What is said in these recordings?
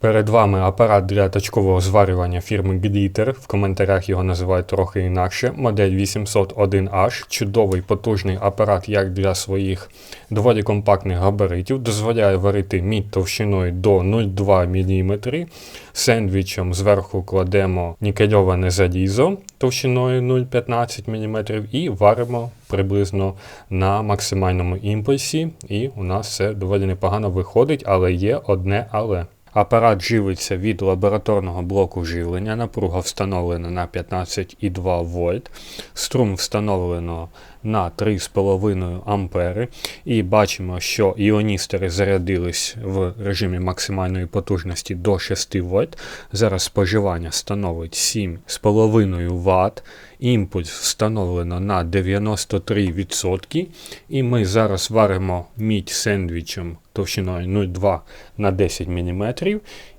Перед вами апарат для точкового зварювання фірми Glitter. В коментарях його називають трохи інакше. Модель 801H. Чудовий потужний апарат як для своїх доволі компактних габаритів. Дозволяє варити мідь товщиною до 0,2 мм. Сендвічем зверху кладемо нікельоване залізо товщиною 0,15 мм і варимо приблизно на максимальному імпульсі. І у нас все доволі непогано виходить, але є одне але. Апарат живиться від лабораторного блоку живлення, напруга встановлена на 15,2 вольт, струм встановлено на 3,5 ампери. І бачимо, що іоністери зарядились в режимі максимальної потужності до 6 вольт. Зараз споживання становить 7,5 Вт. Імпульс встановлено на 93%. І ми зараз варимо мідь сендвічем товщиною 0,2 на 10 мм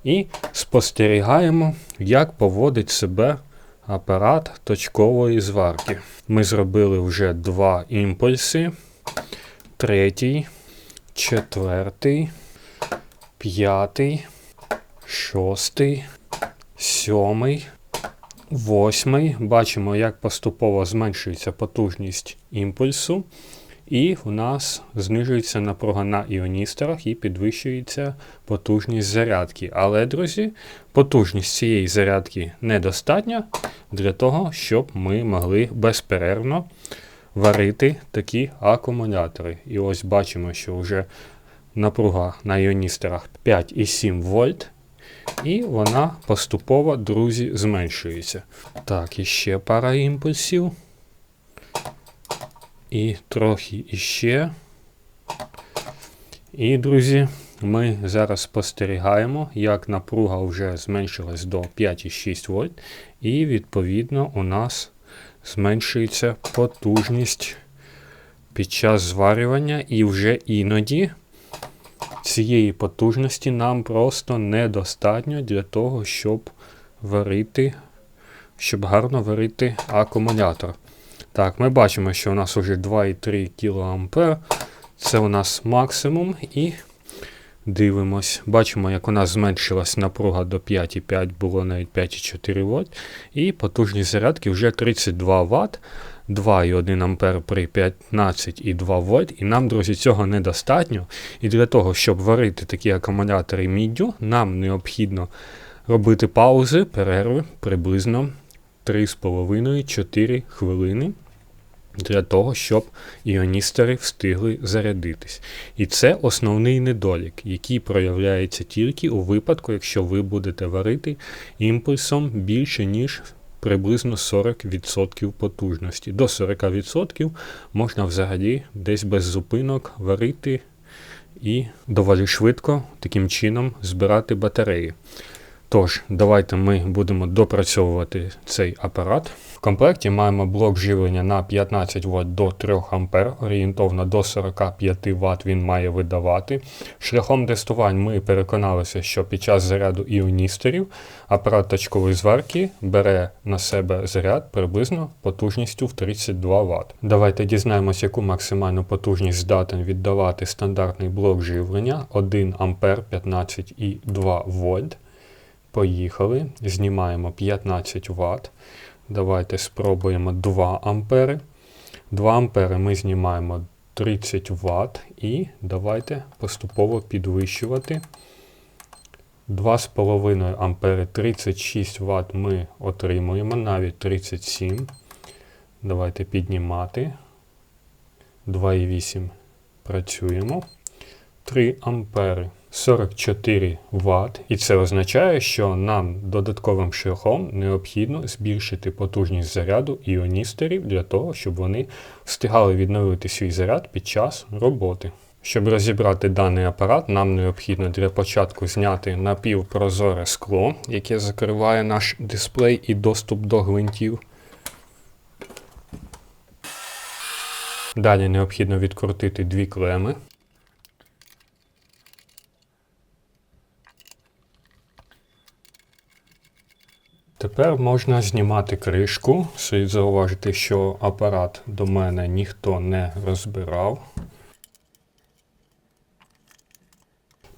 і спостерігаємо, як поводить себе апарат точкової зварки. Ми зробили вже два імпульси. Третій, четвертий, п'ятий, шостий, сьомий, восьмий. Бачимо, як поступово зменшується потужність імпульсу. І у нас знижується напруга на іоністорах і підвищується потужність зарядки. Але, друзі, потужність цієї зарядки недостатня для того, щоб ми могли безперервно варити такі акумулятори. І ось бачимо, що вже напруга на іоністорах 5,7 вольт. І вона поступово, друзі, зменшується. Так, і ще пара імпульсів. І трохи іще. І, друзі, ми зараз спостерігаємо, як напруга вже зменшилась до 5,6 вольт. І, відповідно, у нас зменшується потужність під час зварювання. І вже іноді цієї потужності нам просто недостатньо для того, щоб варити, щоб гарно варити акумулятор. Так, ми бачимо, що у нас вже 2,3 кА. Це у нас максимум. І дивимось. Бачимо, як у нас зменшилась напруга до 5,5, було навіть 5,4 вольт. І потужність зарядки вже 32 Вт. 2,1 А при 15,2 вольт. І нам, друзі, цього недостатньо. І для того, щоб варити такі акумулятори міддю, нам необхідно робити паузи, перерви приблизно 3,5-4 хвилини для того, щоб іоністери встигли зарядитись. І це основний недолік, який проявляється тільки у випадку, якщо ви будете варити імпульсом більше, ніж приблизно 40% потужності. До 40% можна взагалі десь без зупинок варити і доволі швидко таким чином збирати батареї. Тож, давайте ми будемо допрацьовувати цей апарат. В комплекті маємо блок живлення на 15 Вт до 3 А, орієнтовно до 45 Вт він має видавати. Шляхом тестувань ми переконалися, що під час заряду іоністорів апарат точкової зварки бере на себе заряд приблизно потужністю в 32 Вт. Давайте дізнаємось, яку максимальну потужність здатен віддавати стандартний блок живлення 1 А 15,2 вольт. Поїхали. Знімаємо 15 Вт. Давайте спробуємо 2 ампери. 2 ампери ми знімаємо 30 Вт. І давайте поступово підвищувати. 2,5 ампери 36 Вт ми отримуємо, навіть 37. Давайте піднімати. 2,8 працюємо. 3 ампери. 44 Вт, і це означає, що нам додатковим шляхом необхідно збільшити потужність заряду іоністорів для того, щоб вони встигали відновити свій заряд під час роботи. Щоб розібрати даний апарат, нам необхідно для початку зняти напівпрозоре скло, яке закриває наш дисплей і доступ до гвинтів. Далі необхідно відкрутити дві клеми. Тепер можна знімати кришку. Слід зауважити, що апарат до мене ніхто не розбирав.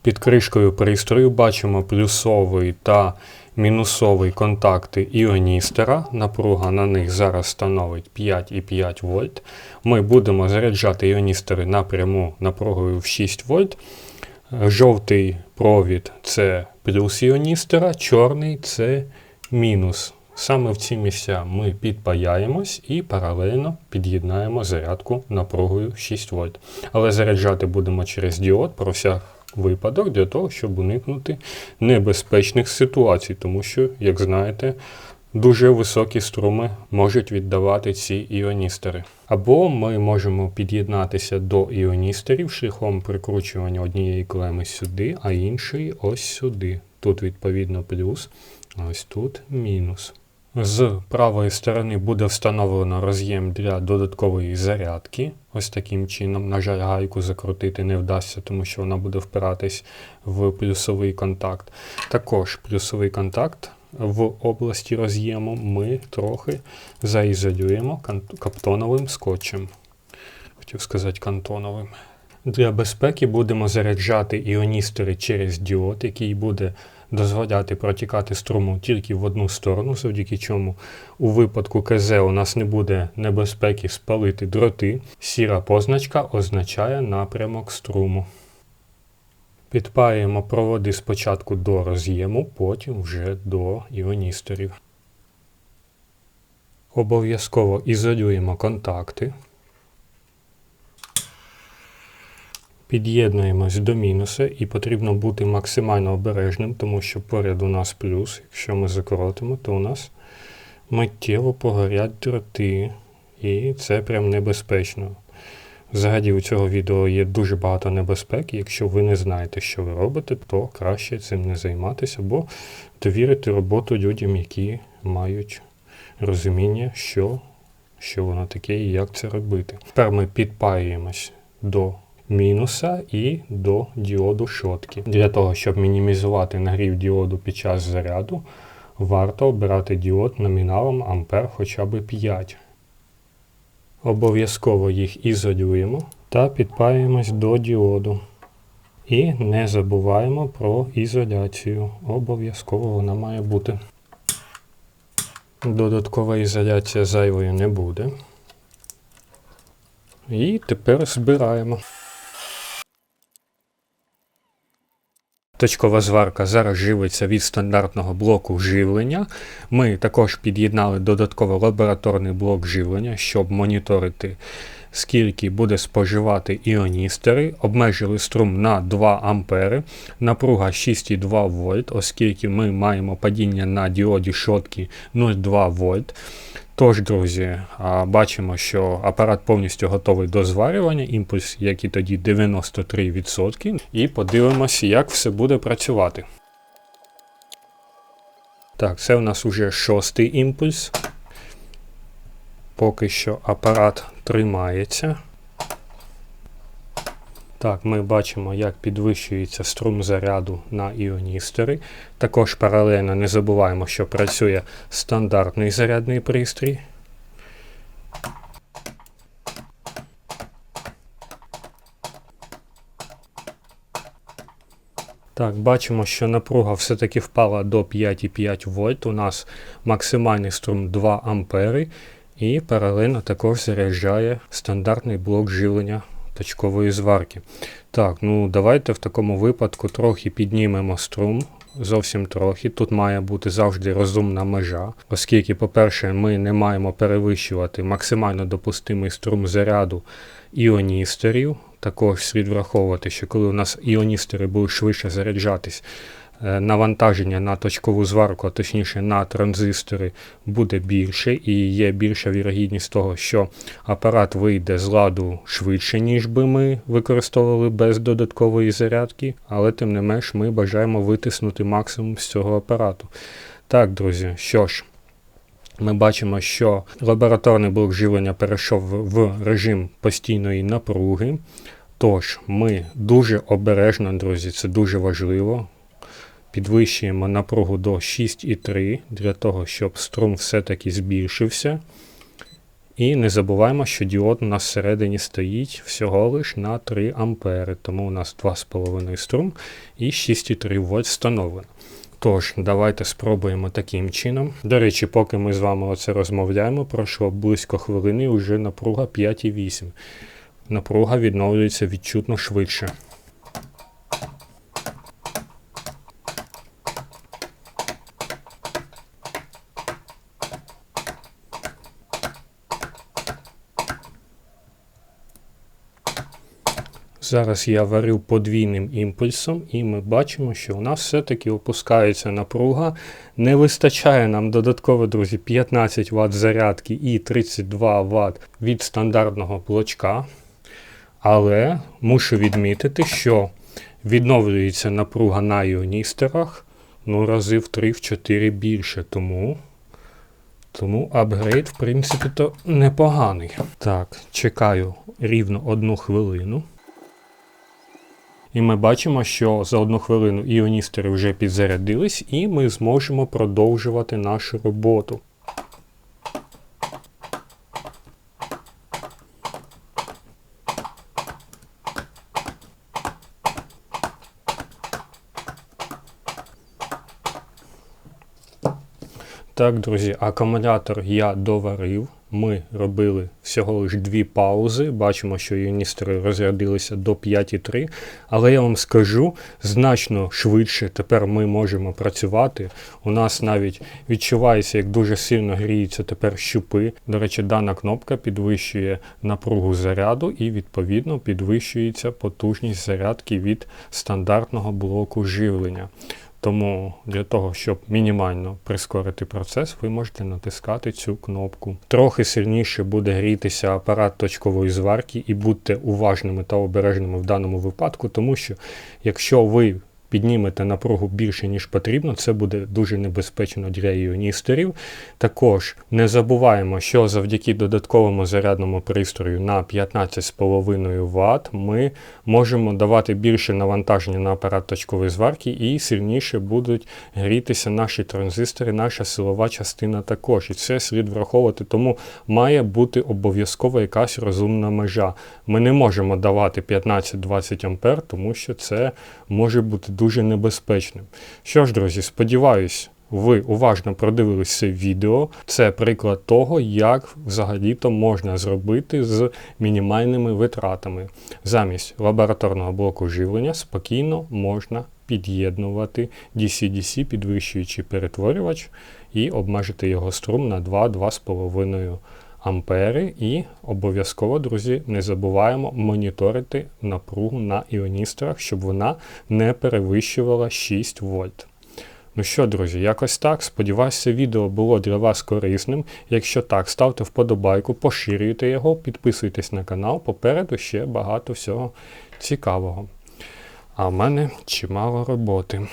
Під кришкою пристрою бачимо плюсовий та мінусовий контакти іоністера. Напруга на них зараз становить 5,5 вольт. Ми будемо заряджати іоністери напряму напругою в 6 вольт. Жовтий провід це плюс іоністера, чорний це мінус. Саме в ці місця ми підпаяємось і паралельно під'єднаємо зарядку напругою 6 вольт. Але заряджати будемо через діод про всяк випадок для того, щоб уникнути небезпечних ситуацій, тому що, як знаєте, дуже високі струми можуть віддавати ці іоністери. Або ми можемо під'єднатися до іоністерів шляхом прикручування однієї клеми сюди, а іншої ось сюди. Тут відповідно плюс, ось тут мінус. З правої сторони буде встановлено роз'єм для додаткової зарядки. Ось таким чином, на жаль, гайку закрутити не вдасться, тому що вона буде впиратись в плюсовий контакт. Також плюсовий контакт в області роз'єму ми трохи заізолюємо каптоновим скотчем. Хотів сказати кантоновим. Для безпеки будемо заряджати іоністери через діод, який буде дозволяти протікати струму тільки в одну сторону, завдяки чому у випадку КЗ у нас не буде небезпеки спалити дроти. Сіра позначка означає напрямок струму. Підпаємо проводи спочатку до роз'єму, потім вже до іоністорів. Обов'язково ізолюємо контакти. Під'єднуємось до мінуса і потрібно бути максимально обережним, тому що поряд у нас плюс. Якщо ми закоротимо, то у нас миттєво погорять дроти. І це прям небезпечно. Взагалі у цього відео є дуже багато небезпек. Якщо ви не знаєте, що ви робите, то краще цим не займатися, або довірити роботу людям, які мають розуміння, що що воно таке і як це робити. Тепер ми підпаюємось до мінуса і до діоду шотки. Для того, щоб мінімізувати нагрів діоду під час заряду, варто обирати діод номіналом ампер хоча б 5. Обов'язково їх ізолюємо та підпаюємось до діоду. І не забуваємо про ізоляцію. Обов'язково вона має бути. Додаткова ізоляція зайвою не буде. І тепер збираємо. Точкова зварка зараз живиться від стандартного блоку живлення. Ми також під'єднали додатково лабораторний блок живлення, щоб моніторити, скільки буде споживати іоністери. Обмежили струм на 2 А, напруга 6,2 вольт, оскільки ми маємо падіння на діоді шотки 0,2 вольт. Тож, друзі, бачимо, що апарат повністю готовий до зварювання, імпульс, як і тоді 93%. І подивимося, як все буде працювати. Так, це у нас уже шостий імпульс. Поки що апарат тримається. Так, ми бачимо, як підвищується струм заряду на іоністери. Також паралельно не забуваємо, що працює стандартний зарядний пристрій. Так, бачимо, що напруга все-таки впала до 5,5 вольт. У нас максимальний струм 2 ампери. І паралельно також заряджає стандартний блок живлення точкової зварки. Так, ну давайте в такому випадку трохи піднімемо струм. Зовсім трохи. Тут має бути завжди розумна межа, оскільки, по-перше, ми не маємо перевищувати максимально допустимий струм заряду іоністерів. Також слід враховувати, що коли у нас іоністери будуть швидше заряджатись, навантаження на точкову зварку, а точніше на транзистори, буде більше, і є більша вірогідність того, що апарат вийде з ладу швидше, ніж би ми використовували без додаткової зарядки, але тим не менш ми бажаємо витиснути максимум з цього апарату. Так, друзі, що ж. Ми бачимо, що лабораторний блок живлення перейшов в режим постійної напруги. Тож, ми дуже обережно, друзі, це дуже важливо. Підвищуємо напругу до 6,3 для того, щоб струм все-таки збільшився. І не забуваємо, що діод у нас всередині стоїть всього лиш на 3 ампери, тому у нас 2,5 струм і 6,3 вольт встановлено. Тож, давайте спробуємо таким чином. До речі, поки ми з вами оце розмовляємо, пройшло близько хвилини, вже напруга 5,8. Напруга відновлюється відчутно швидше. Зараз я варю подвійним імпульсом, і ми бачимо, що у нас все-таки опускається напруга. Не вистачає нам додатково, друзі, 15 Вт зарядки і 32 Вт від стандартного блочка. Але мушу відмітити, що відновлюється напруга на іоністерах ну, рази в 3-4 більше. Тому тому апгрейд, в принципі, то непоганий. Так, чекаю рівно одну хвилину. І ми бачимо, що за одну хвилину іоністери вже підзарядились, і ми зможемо продовжувати нашу роботу. Так, друзі, акумулятор я доварив. Ми робили всього лиш дві паузи. Бачимо, що юністери розрядилися до 5,3. Але я вам скажу, значно швидше тепер ми можемо працювати. У нас навіть відчувається, як дуже сильно гріються тепер щупи. До речі, дана кнопка підвищує напругу заряду і, відповідно, підвищується потужність зарядки від стандартного блоку живлення. Тому для того, щоб мінімально прискорити процес, ви можете натискати цю кнопку. Трохи сильніше буде грітися апарат точкової зварки, і будьте уважними та обережними в даному випадку, тому що якщо ви піднімете напругу більше, ніж потрібно, це буде дуже небезпечно для іоністерів. Також не забуваємо, що завдяки додатковому зарядному пристрою на 15,5 Вт ми можемо давати більше навантаження на апарат точкової зварки і сильніше будуть грітися наші транзистори, наша силова частина також. І це слід враховувати, тому має бути обов'язково якась розумна межа. Ми не можемо давати 15-20 А, тому що це може бути дуже дуже небезпечним. Що ж, друзі, сподіваюсь, ви уважно продивились це відео. Це приклад того, як взагалі-то можна зробити з мінімальними витратами. Замість лабораторного блоку живлення спокійно можна під'єднувати DC-DC, підвищуючи перетворювач, і обмежити його струм на 2-2,5 ампери. І обов'язково, друзі, не забуваємо моніторити напругу на іоністорах, щоб вона не перевищувала 6 вольт. Ну що, друзі, якось так. Сподіваюся, відео було для вас корисним. Якщо так, ставте вподобайку, поширюйте його, підписуйтесь на канал, попереду ще багато всього цікавого. А в мене чимало роботи.